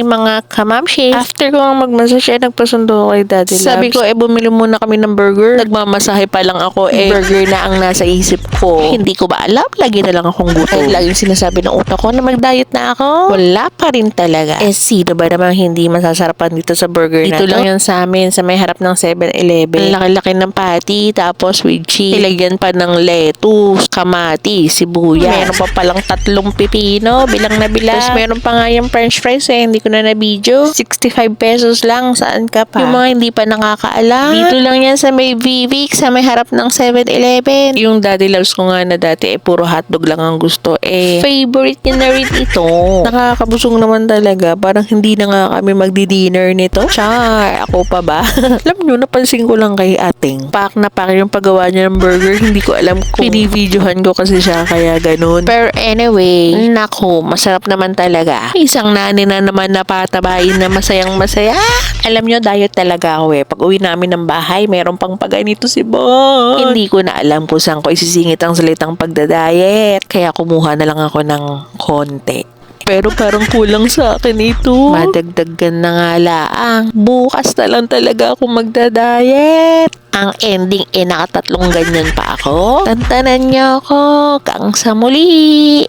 aking mga kamamshi. After ko nga magmassage, eh, nagpasundo ako kay Daddy Labs. Sabi ko, eh, bumili muna kami ng burger. Nagmamasahe pa lang ako, eh, burger na ang nasa isip ko. Hindi ko ba alam? Lagi na lang akong gutom. Eh, laging sinasabi ng utak ko na mag-diet na ako. Wala pa rin talaga. Eh, sino ba namang hindi masasarapan dito sa burger na Dito to? lang yan sa amin, sa may harap ng 7-Eleven. Ang laki-laki ng patty, tapos with cheese. Ilagyan pa ng lettuce, kamati, sibuyas. Meron pa palang tatlong pipino, bilang na bilang. Tapos meron pa nga yung french fries eh, hindi ko na na-video. 65 pesos lang, saan ka pa? Yung mga hindi pa nakakaalam. Dito lang yan sa may Vivik, sa may harap ng 7-Eleven. Yung daddy loves ko nga na dati, eh, puro hotdog lang ang gusto. Eh, favorite niya na rin ito. Nakakabusog naman talaga. Parang hindi na nga kami magdi-dinner nito. Char, ako pa ba? alam nyo, napansin ko lang kay ating. Pak na pak yung paggawa niya ng burger. Hindi ko alam kung pinivdeohan ko kasi siya kaya ganun. Pero anyway, nako, masarap naman talaga. Isang nani na naman napatabayin na masayang masaya. Alam nyo, diet talaga ako eh. Pag uwi namin ng bahay, meron pang paganito si Bon. Hindi ko na alam kung saan ko isisingit ang salitang pagdadayet. Kaya kumuha na lang ako ng konti. Pero parang kulang sa akin ito. Madagdagan na nga laang. Bukas na lang talaga ako magdadayet. Ang ending, eh nakatatlong ganyan pa ako. Tantanan niyo ako. Kang sa muli.